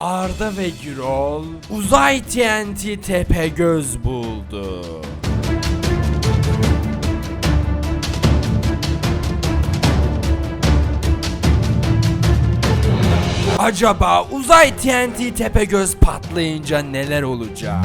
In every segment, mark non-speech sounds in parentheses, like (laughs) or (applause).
Arda ve Gürol uzay TNT Tepegöz buldu. Acaba uzay TNT Tepegöz patlayınca neler olacak?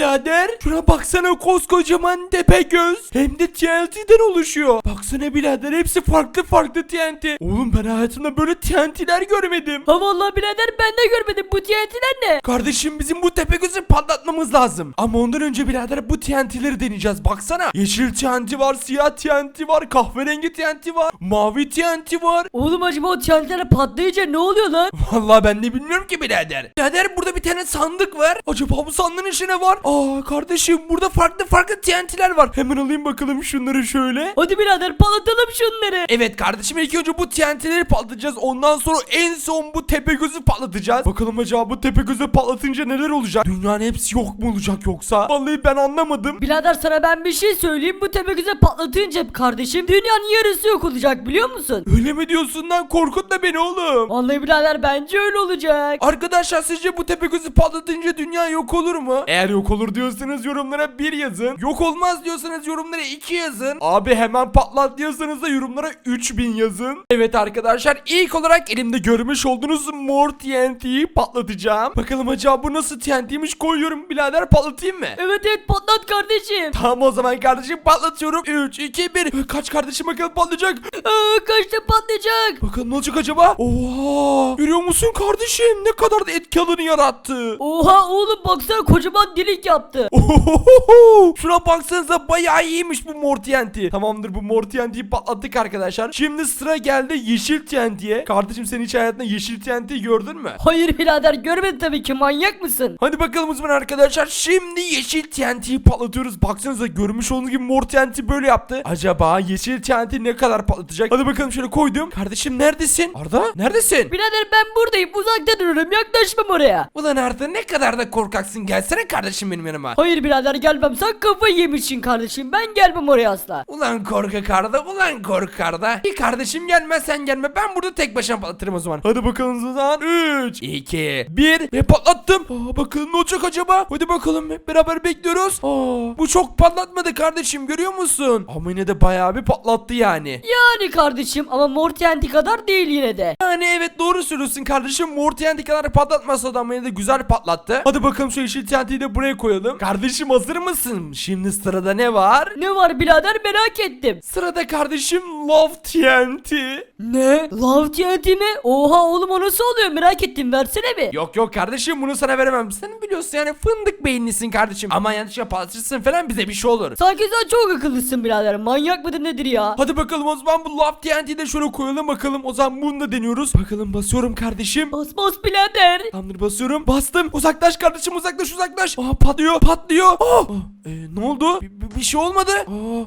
Birader şuna baksana koskocaman tepe göz hem de TNT'den oluşuyor. Baksana birader hepsi farklı farklı TNT. Oğlum ben hayatımda böyle TNT'ler görmedim. Ha vallahi birader ben de görmedim bu TNT'ler ne? Kardeşim bizim bu tepe gözü patlatmamız lazım. Ama ondan önce birader bu TNT'leri deneyeceğiz. Baksana yeşil TNT var, siyah TNT var, kahverengi TNT var, mavi TNT var. Oğlum acaba o TNT'ler patlayınca ne oluyor lan? Vallahi ben de bilmiyorum ki birader. Birader burada bir tane sandık var. Acaba bu sandığın içinde ne var? Aa kardeşim burada farklı farklı TNT'ler var. Hemen alayım bakalım şunları şöyle. Hadi birader patlatalım şunları. Evet kardeşim ilk önce bu TNT'leri patlatacağız. Ondan sonra en son bu tepe gözü patlatacağız. Bakalım acaba bu tepe gözü patlatınca neler olacak? Dünyanın hepsi yok mu olacak yoksa? Vallahi ben anlamadım. Birader sana ben bir şey söyleyeyim bu tepegöze patlatınca kardeşim dünyanın yarısı yok olacak biliyor musun? Öyle mi diyorsun lan? Korkutma beni oğlum. Vallahi birader bence öyle olacak. Arkadaşlar sizce bu tepe gözü patlatınca dünya yok olur mu? Eğer yok olur diyorsanız yorumlara 1 yazın. Yok olmaz diyorsanız yorumlara 2 yazın. Abi hemen patlat diyorsanız da yorumlara 3000 yazın. Evet arkadaşlar ilk olarak elimde görmüş olduğunuz mor TNT'yi patlatacağım. Bakalım acaba bu nasıl TNT'ymiş koyuyorum birader patlatayım mı? Evet evet patlat kardeşim. Tamam o zaman kardeşim patlatıyorum. 3, 2, 1. Kaç kardeşim bakalım patlayacak. Aa, kaçta patlayacak? Bakalım ne olacak acaba? Oha! Görüyor musun kardeşim? Ne kadar da etki alanı yarattı. Oha oğlum baksana kocaman delik yaptı. Ohohoho! Şuna baksanıza bayağı iyiymiş bu mor TNT. Tamamdır bu mor TNT'yi patlattık arkadaşlar. Şimdi sıra geldi yeşil TNT'ye. Kardeşim sen hiç hayatında yeşil TNT'yi gördün mü? Hayır birader görmedin tabii ki manyak mısın? Hadi bakalım o zaman arkadaşlar. Şimdi yeşil TNT'yi patlatıyoruz. Baksanıza görmüş olduğunuz gibi mor TNT böyle yaptı. Acaba yeşil TNT ne kadar patlatacak? Hadi bakalım şöyle koydum. Kardeşim neredesin? Arda neredesin? Birader ben buradayım uzakta dururum yaklaşmam oraya. Ulan Arda ne kadar da korkaksın. Gelsene kardeşim benim yanıma. Hayır birader gelmem sen kafayı yemişsin kardeşim ben gelmem oraya asla. Ulan korkak Arda, ulan korkak Arda. Bir kardeşim gelmez sen gelme. Ben burada tek başıma patlatırım o zaman. Hadi bakalım o zaman. 3, 2, 1 ve patlattım. Aa, bakalım ne olacak acaba? Hadi bakalım hep beraber bekliyoruz. Aa, bu çok patlatmadı kardeşim görüyor musun? Ama yine de bayağı bir patlattı yani. Yani kardeşim ama Mortianti kadar değil yine de. Yani evet doğru söylüyorsun kardeşim. Mor TNT kadar patlatmasa da ama yine de güzel patlattı. Hadi bakalım şu yeşil TNT'yi de buraya koyalım. Kardeşim hazır mısın? Şimdi sırada ne var? Ne var birader merak ettim. Sırada kardeşim Love TNT. Ne? Love TNT mi? Oha oğlum o nasıl oluyor merak ettim versene bir. Yok yok kardeşim bunu sana veremem. Sen biliyorsun yani fındık beyinlisin kardeşim. Ama yanlışlıkla patlatırsın falan bize bir şey olur. Sanki sen çok akıllısın birader manyak mıdır nedir ya? Hadi bakalım o zaman bu Love TNT'yi de şöyle koyalım bakalım. O zaman bunu da deniyoruz. Bakalım basıyorum kardeşim. Bas bas birader. Tamamdır basıyorum. Bastım. Uzaklaş kardeşim uzaklaş uzaklaş. Aa patlıyor patlıyor. Aa, e, ne oldu? Bir, bir- şey olmadı.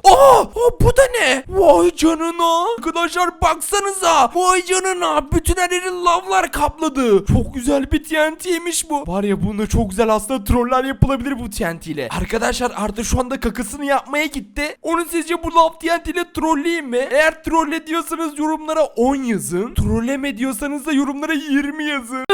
Aa, aa, aa, bu da ne? Vay canına. Arkadaşlar baksanıza. Vay canına. Bütün her lavlar kapladı. Çok güzel bir TNT'ymiş bu. Var ya bunda çok güzel aslında troller yapılabilir bu TNT ile. Arkadaşlar Arda şu anda kakasını yapmaya gitti. Onu sizce bu lav TNT ile trolleyeyim mi? Eğer trolle diyorsanız yorumlara 10 yazın. Trolleme diyorsanız da yorumlara 20 yazın.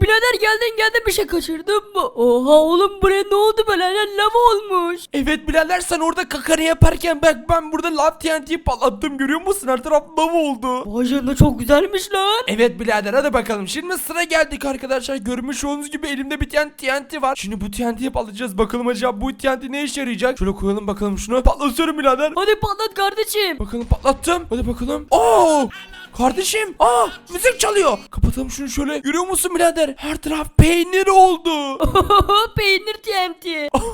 Birader geldin geldin bir şey kaçırdın mı? Oha oğlum buraya ne oldu böyle lan lava olmuş. Evet birader sen orada kakanı yaparken bak ben burada lav TNT'yi patlattım görüyor musun? Her taraf lav oldu. Vay canına çok güzelmiş lan. Evet birader hadi bakalım. Şimdi sıra geldik arkadaşlar. Görmüş olduğunuz gibi elimde bir tane TNT var. Şimdi bu TNT'yi patlatacağız. Bakalım acaba bu TNT ne işe yarayacak? Şöyle koyalım bakalım şunu. Patlatıyorum birader. Hadi patlat kardeşim. Bakalım patlattım. Hadi bakalım. Oo! Kardeşim. Aa! Müzik çalıyor. Kapatalım şunu şöyle. Görüyor musun birader? Her taraf peynir oldu. (laughs) Peynir TNT.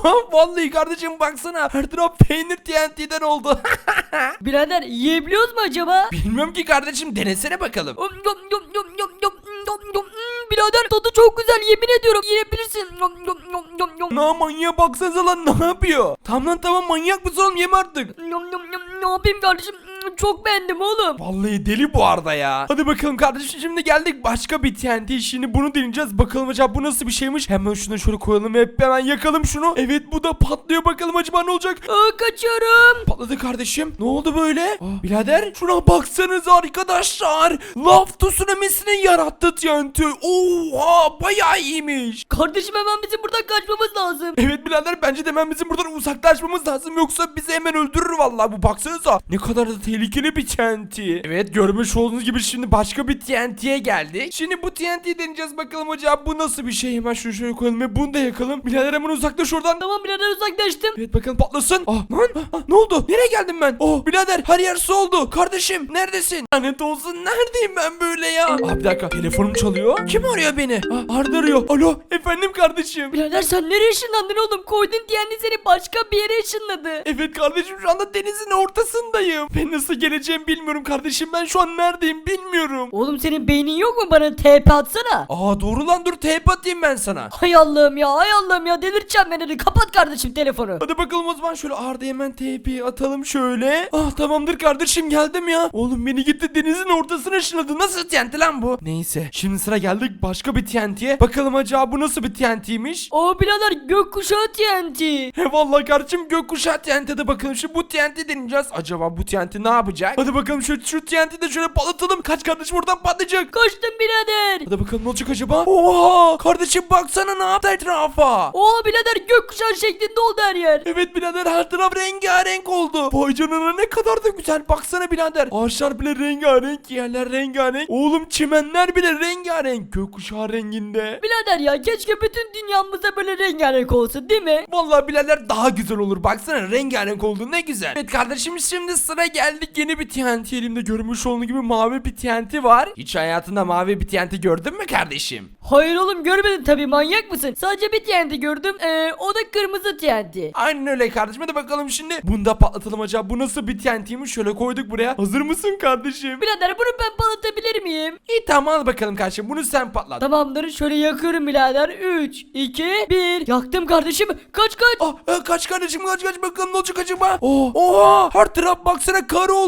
(laughs) Vallahi kardeşim baksana. Her taraf peynir TNT'den oldu. (laughs) Birader yiyebiliyoruz mu acaba? Bilmiyorum ki kardeşim. Denesene bakalım. Yum, yum, yum, yum, yum, yum, yum, yum. Birader tadı çok güzel yemin ediyorum yiyebilirsin. Yum, yum, yum, yum, yum. Na manyağa baksanıza lan ne yapıyor? Tamam lan tamam manyak mısın oğlum yeme artık. Yum, yum, yum. Ne yapayım kardeşim? Çok beğendim oğlum. Vallahi deli bu arada ya. Hadi bakalım kardeşim şimdi geldik başka bir TNT işini bunu deneyeceğiz. Bakalım acaba bu nasıl bir şeymiş. Hemen şunu şöyle koyalım ve hep hemen yakalım şunu. Evet bu da patlıyor bakalım acaba ne olacak. Aa, kaçıyorum. Patladı kardeşim. Ne oldu böyle? Aa, birader şuna baksanız arkadaşlar. Laf tsunamisini yarattı TNT. Oha bayağı iyiymiş. Kardeşim hemen bizim buradan kaçmamız lazım. Evet birader bence de hemen bizim buradan uzaklaşmamız lazım yoksa bizi hemen öldürür vallahi bu baksanıza. Ne kadar da tehlikeli bir TNT. Evet görmüş olduğunuz gibi şimdi başka bir TNT'ye geldik. Şimdi bu TNT'yi deneyeceğiz bakalım acaba bu nasıl bir şey. Hemen şunu şöyle koyalım ve bunu da yakalım. Birader hemen uzaklaş oradan. Tamam birader uzaklaştım. Evet bakalım patlasın. Ah lan ah, ah, ne oldu? Nereye geldim ben? Oh birader her yer su oldu. Kardeşim neredesin? Lanet olsun neredeyim ben böyle ya? Ah bir dakika telefonum çalıyor. Kim arıyor beni? Ah, Arda arıyor. Alo efendim kardeşim. Birader sen nereye ışınlandın oğlum? Koydun diyenli seni başka bir yere ışınladı. Evet kardeşim şu anda denizin ortasındayım. Ben nasıl geleceğimi bilmiyorum kardeşim. Ben şu an neredeyim bilmiyorum. Oğlum senin beynin yok mu bana TP atsana? Aa doğru lan dur teyp atayım ben sana. Hay Allah'ım ya hay Allah'ım ya delirteceğim beni hadi kapat kardeşim telefonu. Hadi bakalım o zaman şöyle Arda hemen TP atalım şöyle. Ah tamamdır kardeşim geldim ya. Oğlum beni gitti denizin ortasına ışınladı. Nasıl TNT lan bu? Neyse şimdi sıra geldik başka bir TNT'ye. Bakalım acaba bu nasıl bir TNT'ymiş? O birader gökkuşağı TNT. (laughs) He vallahi kardeşim gökkuşağı TNT'de bakalım şu bu TNT deneyeceğiz. Acaba bu TNT ne yapacak? Hadi bakalım şu, şu TNT'yi de şöyle patlatalım. Kaç kardeşim oradan patlayacak. Kaçtım birader. Hadi bakalım ne olacak acaba? Oha! Kardeşim baksana ne yaptı etrafa. Oha birader gökkuşağı şeklinde oldu her yer. Evet birader her taraf rengarenk oldu. Vay canına ne kadar da güzel. Baksana birader. Ağaçlar bile rengarenk, yerler rengarenk. Oğlum çimenler bile rengarenk. Gökkuşağı renginde. Birader ya keşke bütün dünyamızda böyle rengarenk olsa değil mi? Vallahi birader daha güzel olur. Baksana rengarenk oldu ne güzel. Evet kardeşim şimdi sıra geldik. Yeni bir TNT elimde görmüş olduğun gibi mavi bir TNT var. Hiç hayatında mavi bir TNT gördün mü kardeşim? Hayır oğlum görmedin tabii manyak mısın? Sadece bir TNT gördüm. Ee, o da kırmızı TNT. Aynen öyle kardeşim. Hadi bakalım şimdi. Bunu da patlatalım acaba. Bu nasıl bir TNT'ymiş? Şöyle koyduk buraya. Hazır mısın kardeşim? Birader bunu ben patlatabilir miyim? İyi tamam al bakalım kardeşim. Bunu sen patlat. Tamamdır şöyle yakıyorum birader. 3, 2, 1. Yaktım kardeşim. Kaç kaç. Ah, e, kaç kardeşim kaç kaç bakalım ne olacak acaba? Oh, oha her taraf baksana kar oldu.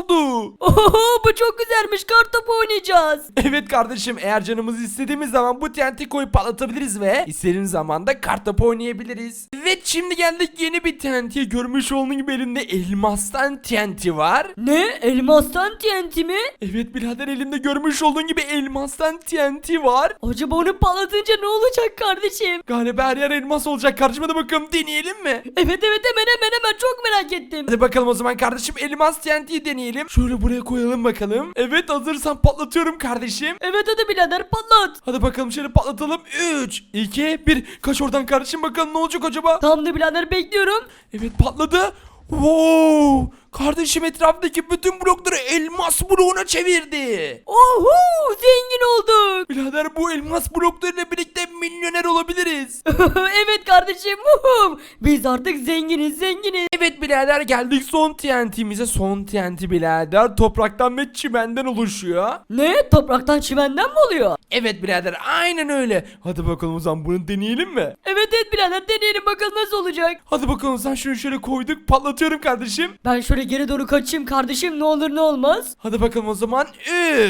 Oho bu çok güzelmiş. Kartopu oynayacağız. (laughs) Evet kardeşim eğer canımız istediğimiz zaman bu TNT koyup patlatabiliriz ve istediğimiz zaman da kartopu oynayabiliriz. Evet şimdi geldik yeni bir TNT'ye görmüş olduğun gibi elimde elmastan TNT var. Ne? Elmastan TNT mi? Evet birader elimde görmüş olduğun gibi elmastan TNT var. Acaba onu patlatınca ne olacak kardeşim? Galiba her yer elmas olacak kardeşim hadi bakalım deneyelim mi? Evet evet hemen hemen hemen çok merak ettim. Hadi bakalım o zaman kardeşim elmas TNT'yi deneyelim. Şöyle buraya koyalım bakalım. Evet hazırsan patlatıyorum kardeşim. Evet hadi birader patlat. Hadi bakalım şöyle patlatalım. 3, 2, 1. Kaç oradan kardeşim bakalım ne olacak acaba? Tamamdır birader bekliyorum. Evet patladı. Wow! Kardeşim etraftaki bütün blokları elmas bloğuna çevirdi. Oho zengin olduk. Birader bu elmas bloklarıyla birlikte milyoner olabiliriz. (laughs) evet kardeşim. Vuhum. Biz artık zenginiz zenginiz. Evet birader geldik son TNT'mize. Son TNT birader topraktan ve çimenden oluşuyor. Ne? Topraktan çimenden mi oluyor? Evet birader aynen öyle. Hadi bakalım o zaman bunu deneyelim mi? Evet evet birader deneyelim bakalım nasıl olacak. Hadi bakalım sen şunu şöyle koyduk patlatıyorum kardeşim. Ben şöyle geri doğru kaçayım kardeşim ne olur ne olmaz. Hadi bakalım o zaman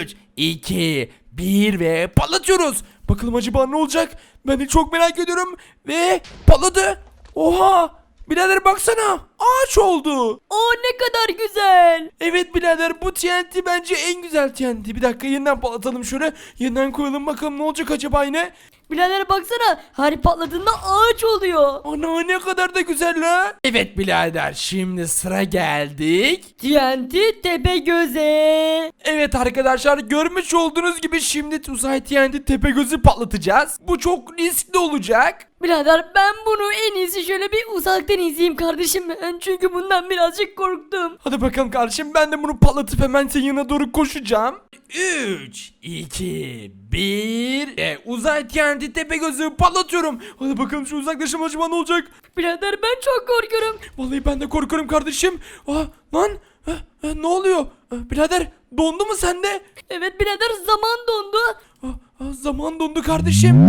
3, 2, 1 ve patlatıyoruz. Bakalım acaba ne olacak? Ben de çok merak ediyorum. Ve patladı. Oha! Birader baksana. Ağaç oldu. Aa ne kadar güzel. Evet birader bu TNT bence en güzel TNT. Bir dakika yeniden patlatalım şöyle. Yeniden koyalım bakalım ne olacak acaba yine. Birader baksana her patladığında ağaç oluyor. Ana ne kadar da güzel la. Evet birader şimdi sıra geldik. TNT tepe göze. Evet arkadaşlar görmüş olduğunuz gibi şimdi uzay TNT Tepegöz'ü patlatacağız. Bu çok riskli olacak. Birader ben bunu en iyisi şöyle bir uzaktan izleyeyim kardeşim. Ben çünkü bundan birazcık korktum. Hadi bakalım kardeşim ben de bunu patlatıp hemen senin yanına doğru koşacağım. 3, 2, 1 ve uzay TNT Tepegöz'ü patlatıyorum. Hadi bakalım şu uzaklaşım acaba ne olacak? Birader ben çok korkuyorum. Vallahi ben de korkuyorum kardeşim. Ah lan ah, ah, ne oluyor? Ah, birader dondu mu sende? Evet birader zaman dondu. Ah, ah, zaman dondu kardeşim.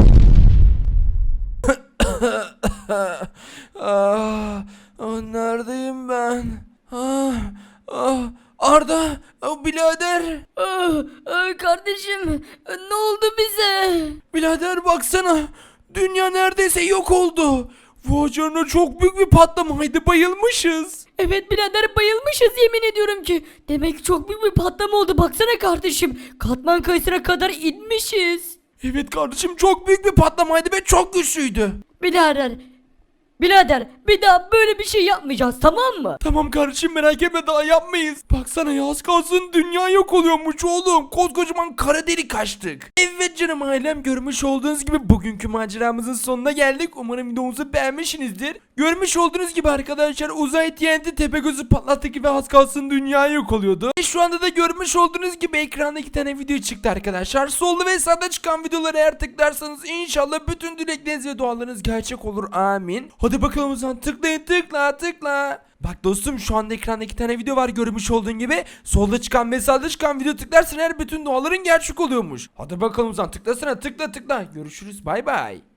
(coughs) ah, ah, neredeyim ben? Ah, ah, Arda, aa, birader. Ah, ah, kardeşim ne oldu bize? Birader baksana. Dünya neredeyse yok oldu. Vay canına çok büyük bir patlamaydı bayılmışız. Evet birader bayılmışız yemin ediyorum ki. Demek ki çok büyük bir patlama oldu baksana kardeşim. Katman kayısına kadar inmişiz. Evet kardeşim çok büyük bir patlamaydı ve çok güçlüydü. Birader. Birader bir daha böyle bir şey yapmayacağız tamam mı? Tamam kardeşim merak etme daha yapmayız. Baksana ya az kalsın dünya yok oluyormuş oğlum. Koskocaman kara delik açtık. Evet canım ailem görmüş olduğunuz gibi bugünkü maceramızın sonuna geldik. Umarım videomuzu beğenmişsinizdir. Görmüş olduğunuz gibi arkadaşlar uzay TNT Tepegöz'ü patlattık ve az kalsın dünya yok oluyordu. Ve şu anda da görmüş olduğunuz gibi ekranda iki tane video çıktı arkadaşlar. Solda ve sağda çıkan videoları eğer tıklarsanız inşallah bütün dilekleriniz ve dualarınız gerçek olur. Amin. Hadi bakalım o zaman tıklayın tıkla tıkla. Bak dostum şu anda ekranda iki tane video var görmüş olduğun gibi. Solda çıkan ve sağda çıkan video tıklarsan eğer bütün duaların gerçek oluyormuş. Hadi bakalım o zaman tıklasana tıkla tıkla. Görüşürüz bay bay.